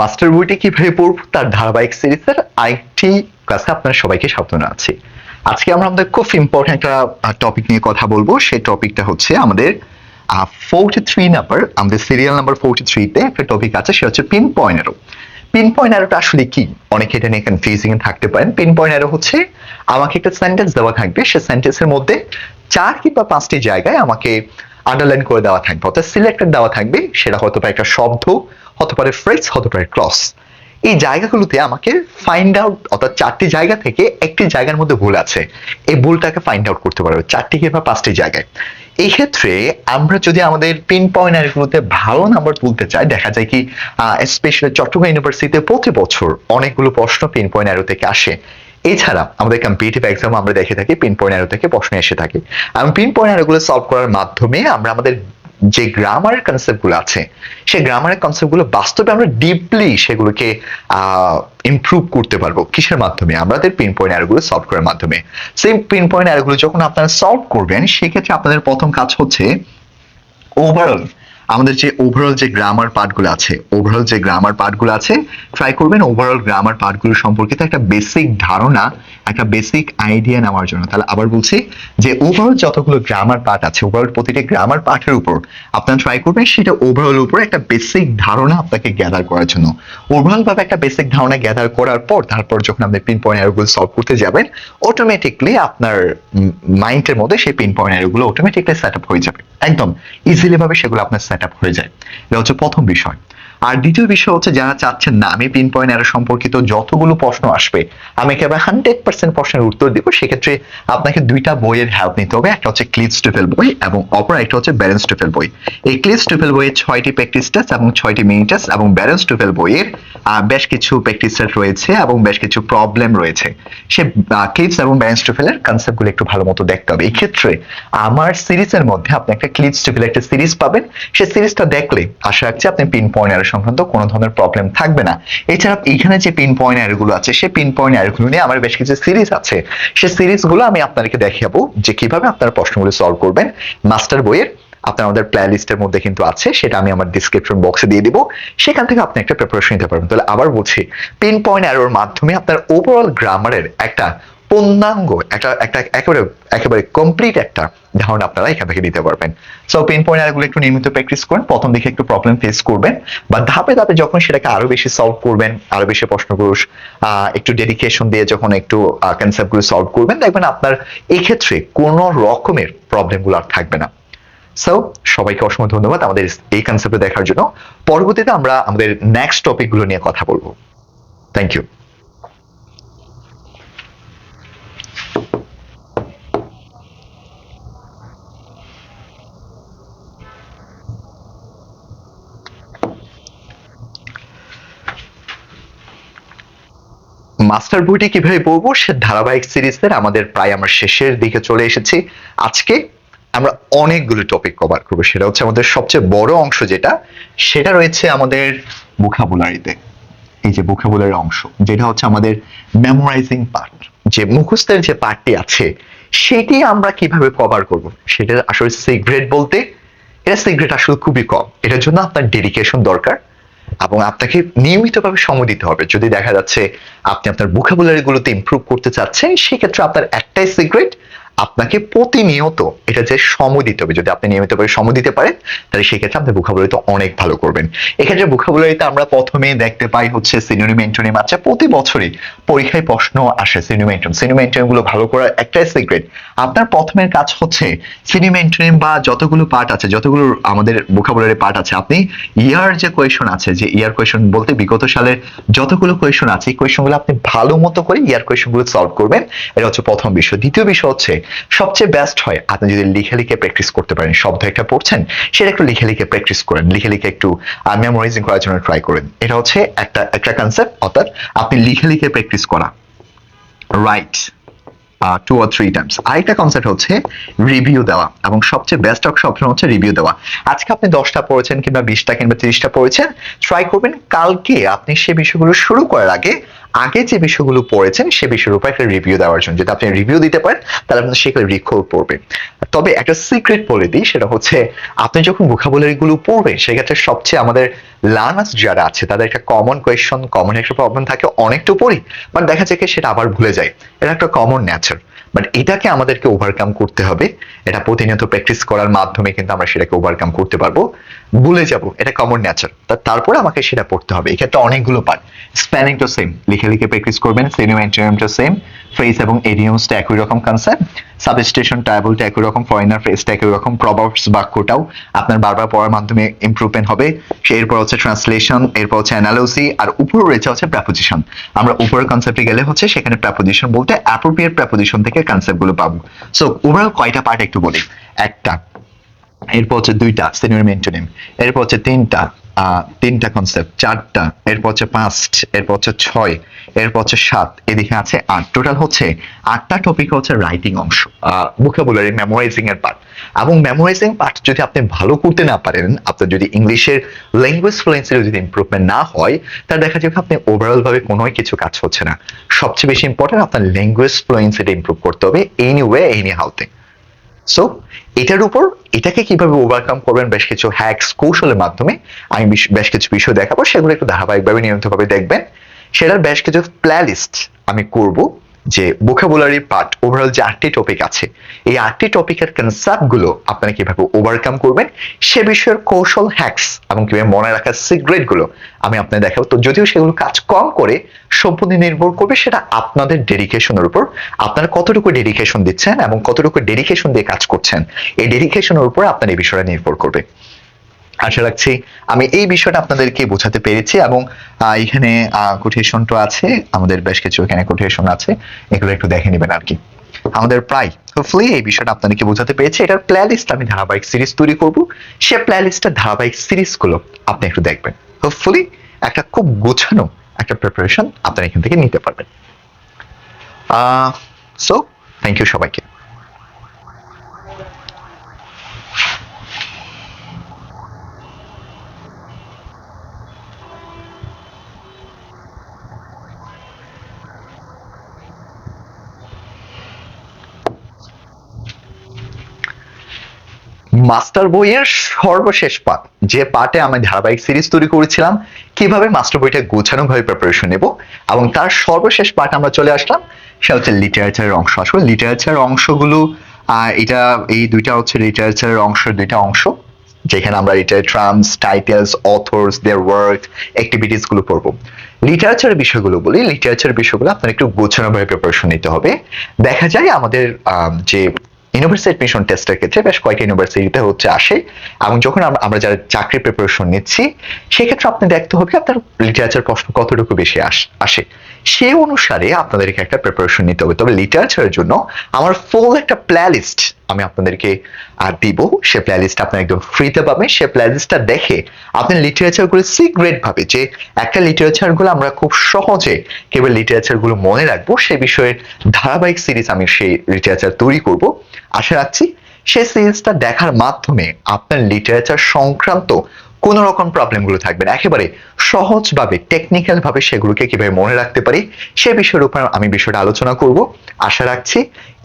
Master বইটি কীভাবে পড়ব তার ধারাবাহিক সিরিজের আরেকটি ক্লাসে আপনার সবাইকে স্বাগত জানাচ্ছি। আজকে আমরা আমাদের খুব ইম্পর্টেন্ট একটা টপিক নিয়ে কথা বলব। সেই টপিকটা হচ্ছে আমাদের ফোরটি থ্রি নাম্বার আমাদের সিরিয়াল নাম্বার ফোরটি থ্রিতে একটা টপিক আছে, সেটা হচ্ছে pin point arrow pin point অ্যারোটা আসলে কি? অনেকে এটা নিয়ে কনফিউজিং থাকতে পারেন। পিন পয়েন্ট অ্যারো হচ্ছে, আমাকে একটা সেন্টেন্স দেওয়া থাকবে। সে সেন্টেন্সের মধ্যে চার কিংবা পাঁচটি জায়গায় আমাকে আন্ডারলাইন করে দেওয়া থাকবে, অর্থাৎ সিলেক্টেড দেওয়া থাকবে, সেটা হতে পারে একটা শব্দ, হতে পারে ফ্রেজ হতে পারে ক্রস এই জায়গাগুলোতে আমাকে ফাইন্ড আউট অর্থাৎ চারটি জায়গা থেকে একটি জায়গার মধ্যে ভুল আছে। এই ভুলটাকে ফাইন্ড আউট করতে পারবে, চারটি কিংবা পাঁচটি জায়গায়। এই ক্ষেত্রে আমরা যদি আমাদের পিন পয়েন্টারগুলোতে ভালো নাম্বার তুলতে চাই, দেখা যায় কি স্পেশালি চট্টগ্রাম ইউনিভার্সিটিতে প্রতি বছর অনেকগুলো প্রশ্ন পিন পয়েন্ট থেকে আসে। এছাড়া আমাদের কম্পিটিভ এক্সাম আমরা দেখে থাকি পিন পয়েন্ট অ্যারো থেকে প্রশ্ন এসে থাকে। এবং পিন পয়েন্ট অ্যারোগুলো সলভ করার মাধ্যমে আমরা আমাদের যে গ্রামারের কনসেপ্টগুলো আছে, সেই গ্রামারের কনসেপ্টগুলো বাস্তবে আমরা ডিপলি সেগুলোকে ইমপ্রুভ করতে পারব কিসের মাধ্যমে? আমাদের পিন পয়েন্ট অ্যারোগুলো সলভ করার মাধ্যমে। সেই পিন পয়েন্ট অ্যারোগুলো যখন আপনারা সলভ করবেন, সেক্ষেত্রে আপনাদের প্রথম কাজ হচ্ছে ওভারঅল আমাদের যে ওভারঅল যে গ্রামার পার্টগুলো আছে ওভারঅল যে গ্রামার পার্টগুলো আছে ট্রাই করবেন ওভারঅল গ্রামার পার্টগুলো সম্পর্কিত একটা বেসিক ধারণা, একটা বেসিক আইডিয়া নেওয়ার জন্য। তাহলে আবার বলছি যে ওভারঅল যতগুলো গ্রামার পার্ট আছে ওভারঅল প্রতিটি গ্রামার পার্টের উপর, আপনারা ট্রাই করবেন সেটা ওভারঅল উপর একটা বেসিক ধারণা আপনাকে গ্যাদার করার জন্য। ওভারঅল ভাবে একটা বেসিক ধারণা গ্যাদার করার পর, তারপর যখন আপনি পিন পয়েন্ট এরগুলো সলভ করতে যাবেন অটোমেটিকলি আপনার মাইন্ডের মধ্যে সেই পিন পয়েন্ট এরগুলো অটোমেটিকলি সেট আপ হয়ে যাবে। একদম ইজিলি ভাবে সেগুলো আপনার সেট হয়ে যায়। এটা হচ্ছে প্রথম বিষয়। আর দ্বিতীয় বিষয় হচ্ছে যারা চাচ্ছেন না, আমি পিন পয়েন্ট এর সম্পর্কিত যতগুলো প্রশ্ন আসবে, আমি একেবারে হান্ড্রেড পার্সেন্ট প্রশ্নের উত্তর দেবো। সেক্ষেত্রে আপনাকে দুইটা বইয়ের হেল্প নিতে হবে। একটা হচ্ছে ক্লিপস টুফেল বই এবং অপর একটা হচ্ছে ব্যালেন্স টুফেল বই। এই ক্লিপস টুফেল বইয়ের ছয়টি প্র্যাকটিস টেস্ট এবং ছয়টি মিনি টেস্ট এবং ব্যালেন্স টুফেল বইয়ের বেশ কিছু প্র্যাকটিস টেস্ট রয়েছে এবং বেশ কিছু প্রবলেম রয়েছে। সে ক্লিপস এবং ব্যালেন্স টুফেলের কনসেপ্টগুলো একটু ভালো মতো দেখতে হবে। এই ক্ষেত্রে আমার সিরিজের মধ্যে আপনি একটা ক্লিপস টুফেল একটা সিরিজ পাবেন। সেই সিরিজটা দেখলে, আশা রাখছি আপনি পিন পয়েন্ট সংক্রান্ত কোনো ধরনের প্রবলেম থাকবে না। এছাড়া এখানে যে পিন পয়েন্ট এরগুলো আছে, সেই পিন পয়েন্ট এরগুলো নিয়ে আমার বেশ কিছু সিরিজ আছে। সেই সিরিজগুলো আমি আপনাদেরকে দেখাবো যে কীভাবে আপনারা প্রশ্নগুলো সলভ করবেন। মাস্টার বইয়ের আপনার আমাদের প্লে মধ্যে কিন্তু আছে, সেটা আমি আমার ডিসক্রিপশন বক্সে দিয়ে দিব। সেখান থেকে আপনি একটা প্রিপারেশন নিতে পারবেন। তাহলে আবার বলছি পিন পয়েন্ট এরোর মাধ্যমে আপনার ওভারঅল গ্রামারের একটা পূর্ণাঙ্গ, একটা একটা একেবারে একেবারে কমপ্লিট একটা ধারণা আপনারা এখান থেকে দিতে পারবেন। সো পেন পয়েন্ট এগুলো একটু নিয়মিত প্র্যাকটিস করেন। প্রথম দিকে একটু প্রবলেম ফেস করবেন বা ধাপে ধাপে যখন সেটাকে আরও বেশি সলভ করবেন, আরও বেশি প্রশ্নগুলো একটু ডেডিকেশন দিয়ে যখন একটু কনসেপ্টগুলো সলভ করবেন, দেখবেন আপনার এই ক্ষেত্রে কোনো রকমের প্রবলেমগুলো আর থাকবে না। সো সবাইকে অসংখ্য ধন্যবাদ আমাদের এই কনসেপ্টে দেখার জন্য। পরবর্তীতে আমরা আমাদের নেক্সট টপিকগুলো নিয়ে কথা বলব। থ্যাংক ইউ মাস্টার বইটি কীভাবে পড়ব সে ধারাবাহিক সিরিজের আমাদের প্রায় আমরা শেষের দিকে চলে এসেছি। আজকে আমরা অনেকগুলো টপিক কভার করব। সেটা হচ্ছে আমাদের সবচেয়ে বড় অংশ যেটা, সেটা রয়েছে আমাদের ভোকাবুলারিতে এই যে ভোকাবুলারি অংশ, যেটা হচ্ছে আমাদের মেমোরাইজিং পার্ট যে মুখস্থের যে পার্টটি আছে, সেটি আমরা কীভাবে কভার করব? সেটা আসলে সিক্রেট বলতে, এটা সিক্রেট আসলে খুবই কম। এটার জন্য আপনার ডেডিকেশন দরকার। এবং আপনাকে নিয়মিতভাবে সময় দিতে হবে। যদি দেখা যাচ্ছে আপনি আপনার ভোকাবুলারি গুলোতে ইমপ্রুভ করতে চাচ্ছেন, সেক্ষেত্রে আপনার একটাই সিক্রেট আপনাকে প্রতিনিয়ত এটা যে সময় দিতে হবে, যদি আপনি নিয়মিত করে সময় দিতে পারেন, তাহলে সেক্ষেত্রে আপনি ভোকাবুলারিতে অনেক ভালো করবেন। এক্ষেত্রে ভোকাবুলারিতে আমরা প্রথমে দেখতে পাই হচ্ছে সিনোনিম এন্টোনিম আছে প্রতি বছরই পরীক্ষায় প্রশ্ন আসে সিনোনিম এন্টোনিমগুলো ভালো করার একটাই সিক্রেট আপনার প্রথমের কাজ হচ্ছে সিনোনিম বা যতগুলো পার্ট আছে, যতগুলো আমাদের ভোকাবুলারি পার্ট আছে, আপনি ইয়ার যে কোয়েশন আছে, যে ইয়ার কোয়েশন বলতে বিগত সালের যতগুলো কোয়েশন আছে, এই কোয়েশনগুলো আপনি ভালো মতো করে ইয়ার কোয়েশনগুলো সলভ করবেন। এটা হচ্ছে প্রথম বিষয়। দ্বিতীয় বিষয় হচ্ছে সবচেয়ে বেস্ট হয়, আপনি যদি লিখে লিখে প্র্যাকটিস করতে পারেন, শব্দ একটা পড়ছেন, সেটা একটু লিখে লিখে প্র্যাকটিস করেন, লিখে লিখে একটু মেমোরাইজিং করার জন্য ট্রাই করেন। এটা হচ্ছে একটা একটা কনসেপ্ট অর্থাৎ আপনি লিখে লিখে প্র্যাকটিস করা। Write two or three times আরেকটা কনসেপ্ট হচ্ছে রিভিউ দেওয়া এবং সবচেয়ে বেস্ট অপশন হচ্ছে রিভিউ দেওয়া। আজকে আপনি দশটা পড়েছেন কিংবা বিশটা কিংবা তিরিশটা পড়েছেন ট্রাই করবেন। কালকে আপনি সে বিষয়গুলো শুরু করার আগে আগে যে বিষয়গুলো পড়েছেন সে বিষয়ের উপর একটা রিভিউ দেওয়ার জন্য। যদি আপনি রিভিউ দিতে পারেন, তাহলে আপনার সেগুলো রিকল পড়বে। তবে একটা সিক্রেট বলে দিই, সেটা হচ্ছে আপনি যখন ভোকাবুলারি গুলো পড়বেন, সেক্ষেত্রে সবচেয়ে আমাদের লার্নার্স যারা আছে, তাদের একটা কমন কোয়েশন কমন একটা প্রবলেম থাকে, অনেকটু পড়ি বাট দেখা যায় সেটা আবার ভুলে যায়। এটা একটা কমন ন্যাচার বাট এটাকে আমাদেরকে ওভারকাম করতে হবে। এটা প্রতিনিয়ত প্র্যাকটিস করার মাধ্যমে কিন্তু আমরা সেটাকে ওভারকাম করতে পারব। ভুলে যাব, এটা কমন ন্যাচার তারপরে আমাকে সেটা পড়তে হবে। এক্ষেত্রে অনেকগুলো পার্ট স্পেলিংটা সেম লিখে লিখে প্র্যাকটিস করবেন। সিনিয়ম অ্যান্টিনিয়ামটা সেম ফ্রেজ এবং এডিয়মসটা একই রকম কনসেপ্ট সাবস্টেশন টাইবলটা একই রকম। ফরেনার ফ্রেজটা একই রকম। প্রভাবস বাক্যটাও আপনার বারবার পড়ার মাধ্যমে ইমপ্রুভমেন্ট হবে। এরপর হচ্ছে ট্রান্সলেশন এরপর হচ্ছে অ্যানালোসি আর উপরে রয়েছে হচ্ছে প্র্যাপোজিশন আমরা উপরের কনসেপ্টে গেলে হচ্ছে সেখানে প্র্যাপোজিশন বলতে অ্যাপ্রোপ্রিয়েট প্র্যাপোজিশন থেকে কনসেপ্টগুলো পাবো। সো ওভারঅল কয়টা পার্ট একটু বলি? একটা এরপর হচ্ছে দুইটা সিনিয়র মেন্টোনিম এরপর হচ্ছে তিনটা তিনটা কনসেপ্ট চারটা, এরপর হচ্ছে পাঁচ, এরপর হচ্ছে ছয়, এরপর হচ্ছে সাত, এদিকে আছে আট। টোটাল হচ্ছে আটটা টপিক হচ্ছে রাইটিং অংশ ভোকাবুলারি মেমোরাইজিং এর পার্ট এবং মেমোরাইজিং পার্ট যদি আপনি ভালো করতে না পারেন, আপনার যদি ইংলিশের ল্যাঙ্গুয়েজ ফ্লুয়েন্সির যদি ইমপ্রুভমেন্ট না হয়, তাহলে দেখা যাবে আপনি ওভারঅল ভাবে কোনো কিছু কাজ হচ্ছে না। সবচেয়ে বেশি ইম্পর্টেন্ট আপনার ল্যাঙ্গুয়েজ ফ্লুয়েন্সিটা ইমপ্রুভ করতে হবে এনি ওয়ে এনি হাউতে সো এটার উপর এটাকে কীভাবে ওভারকাম করবেন, বেশ কিছু হ্যাকস কৌশলের মাধ্যমে আমি বিশ- কিছু বিষয় দেখাবো, সেগুলো একটু ধারাবাহিকভাবে নিয়মিতভাবে দেখবেন। সেটার বেশ কিছু প্লে লিস্ট আমি করব। যে ভোকাবুলারি পার্ট ওভারঅল যে আটটি টপিক আছে, এই আটটি টপিকের কনসেপ্টগুলো আপনারা কীভাবে ওভারকাম করবেন, সে বিষয়ের কৌশল হ্যাকস এবং কীভাবে মনে রাখার সিক্রেটগুলো আমি আপনাদের দেখাবো। তো যদিও সেগুলো কাজ কম করে সম্পূর্ণ নির্ভর করবে, সেটা আপনাদের ডেডিকেশনের উপর। আপনারা কতটুকু ডেডিকেশন দিচ্ছেন এবং কতটুকু ডেডিকেশন দিয়ে কাজ করছেন, এই ডেডিকেশনের উপর আপনার এই বিষয়টা নির্ভর করবে। আশা রাখছি আমি এই বিষয়টা আপনাদেরকে বোঝাতে পেরেছি এবং এখানে কোটেশনটা আছে, আমাদের বেশ কিছু এখানে কোটেশন আছে, এগুলো একটু দেখে নেবেন আর কি। আমাদের প্রায় হোপফুলি এই বিষয়টা আপনাদেরকে বোঝাতে পেরেছি, এটার প্লেলিস্ট আমি ধারাবাহিক সিরিজ তৈরি করব, সে প্লেলিস্টের ধারাবাহিক সিরিজগুলো আপনি একটু দেখবেন। হোপফুলি একটা খুব গোছানো একটা প্রিপারেশন আপনারা এখান থেকে নিতে পারবেন। সো থ্যাংক ইউ সবাইকে। মাস্টার বইয়ের সর্বশেষ পাঠ যে পার্টে আমি ধারাবাহিক সিরিজ তৈরি করেছিলাম কীভাবে মাস্টার বইটা গোছানো ভাবে প্রিপারেশন নেব এবং তার সর্বশেষ পার্ট আমরা চলে আসলাম সেটা হচ্ছে লিটারেচারের অংশ। আসলে লিটারেচারের অংশগুলো এটা এই দুইটা হচ্ছে লিটারেচারের অংশের দুইটা অংশ যেখানে আমরা literary terms titles authors their work অ্যাক্টিভিটিসগুলো পড়ব। লিটারেচারের বিষয়গুলো বলি লিটারেচারের বিষয়গুলো আপনার একটু গোছানো ভাবে প্রিপারেশন নিতে হবে। দেখা যায় আমাদের আম, যে ইউনিভার্সিটি অ্যাডমিশন টেস্টের ক্ষেত্রে বেশ কয়েকটা ইউনিভার্সিটিতে হচ্ছে আসে। এবং যখন আমরা যারা চাকরি প্রিপারেশন নিচ্ছি, সেক্ষেত্রে আপনি দেখতে হবে আপনার লিটারেচার প্রশ্ন কতটুকু বেশি আস- সেই অনুসারে আপনাদেরকে একটা প্রিপারেশন নিতে হবে। তবে লিটারেচারের জন্য আমার ফুল একটা প্লেলিস্ট আমি আপনাদেরকে দিব। সে প্লেলিস্ট আপনি একদম ফ্রিতে পাবেন সে প্লেলিস্টটা দেখে আপনি লিটারেচারগুলো সিক্রেট ভাবে যে একটা লিটারেচারগুলো আমরা খুব সহজে কেবল লিটারেচারগুলো মনে রাখব, সে বিষয়ে ধারাবাহিক সিরিজ আমি সেই লিটারেচার তৈরি করব। আশা রাখছি সেই সিরিজটা দেখার মাধ্যমে আপনার লিটারেচার সংক্রান্ত কোন রকম প্রবলেমগুলো থাকবে না। একেবারে সহজভাবে টেকনিক্যাল ভাবে সেগুলোকে কীভাবে মনে রাখতে পারি, সে বিষয়ের উপর আমি বিষয়টা আলোচনা করব। আশা রাখছি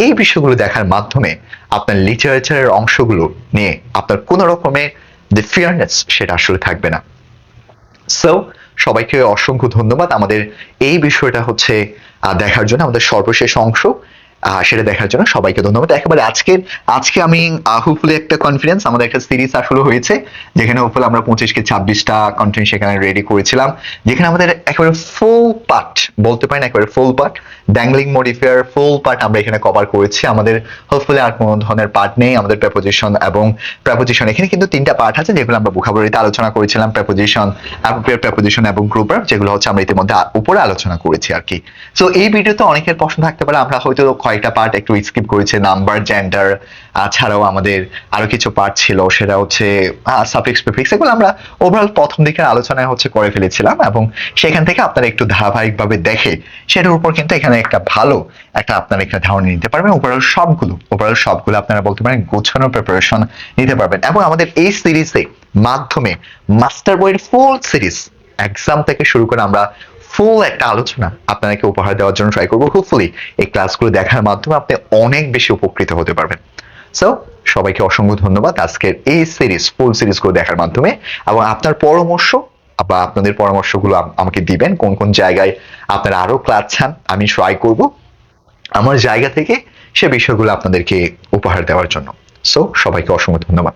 এই বিষয়গুলো দেখার মাধ্যমে আপনার লিটারেচারের অংশগুলো নিয়ে আপনার কোন রকমের যে ফিয়ারনেস সেটা আসলে থাকবে না। সো সবাইকে অসংখ্য ধন্যবাদ। আমাদের এই বিষয়টা হচ্ছে দেখার জন্য আমাদের সর্বশেষ অংশ। সেটা দেখার জন্য সবাইকে ধন্যবাদ। একেবারে আজকে আজকে আমি হোপফুলি একটা কনফিডেন্স আমাদের একটা সিরিজ আসলে হয়েছে, যেখানে হোপফুলি আমরা পঁচিশকে ছাব্বিশটা কন্টেন্ট সেখানে রেডি করেছিলাম, যেখানে আমাদের একেবারে ফুল পার্ট বলতে পারি না একেবারে full part dangling modifier full part আমরা এখানে কভার করেছি। আমাদের হোপফুলি আর কোনো ধরনের পার্ট নেই, আমাদের প্রেপোজিশন এবং প্রেপোজিশন এখানে কিন্তু তিনটা পার্ট আছে, যেগুলো আমরা ভোকাবুলারিতে আলোচনা করেছিলাম প্রেপোজিশন অ্যাপ্রোপ্রিয়েট প্রেপোজিশন এবং গ্রুপার যেগুলো হচ্ছে আমরা ইতিমধ্যে উপরে আলোচনা করেছি আর কি। সো এই ভিডিওতে অনেকের প্রশ্ন থাকতে পারে, আমরা হয়তো কয়েকটা পার্ট একটু স্কিপ করেছি নাম্বার জেন্ডার ছাড়াও আমাদের আরও কিছু পার্ট ছিল, সেটা হচ্ছে সাফিক্স প্রিফিক্স এগুলো আমরা ওভারঅল প্রথম দিকের আলোচনায় হচ্ছে করে ফেলেছিলাম এবং সেখান থেকে আপনারা একটু ধারাবাহিকভাবে দেখে সেটার উপর কিন্তু এখানে একটা ভালো একটা আপনারা একটা ধারণা নিতে পারবেন ওভারঅল সবগুলো ওভারঅল সবগুলো আপনারা বলতে পারেন গোছানো প্রিপারেশন নিতে পারবেন এবং আমাদের এই সিরিজে মাধ্যমে মাস্টার বইয়ের ফুল সিরিজ এক্সাম থেকে শুরু করে আমরা ফুল একটা আলোচনা আপনাকে উপহার দেওয়ার জন্য ট্রাই করব। হোপফুলি এই ক্লাসগুলো দেখার মাধ্যমে আপনি অনেক বেশি উপকৃত হতে পারবেন। সো সবাইকে অসংখ্য ধন্যবাদ আজকের এই সিরিজ ফুল সিরিজগুলো দেখার মাধ্যমে। এবং আপনার পরামর্শ বা আপনাদের পরামর্শগুলো আমাকে দিবেন, কোন কোন জায়গায় আপনারা আরও ক্লাস চান, আমি ট্রাই করব। আমার জায়গা থেকে সে বিষয়গুলো আপনাদেরকে উপহার দেওয়ার জন্য। সো সবাইকে অসংখ্য ধন্যবাদ।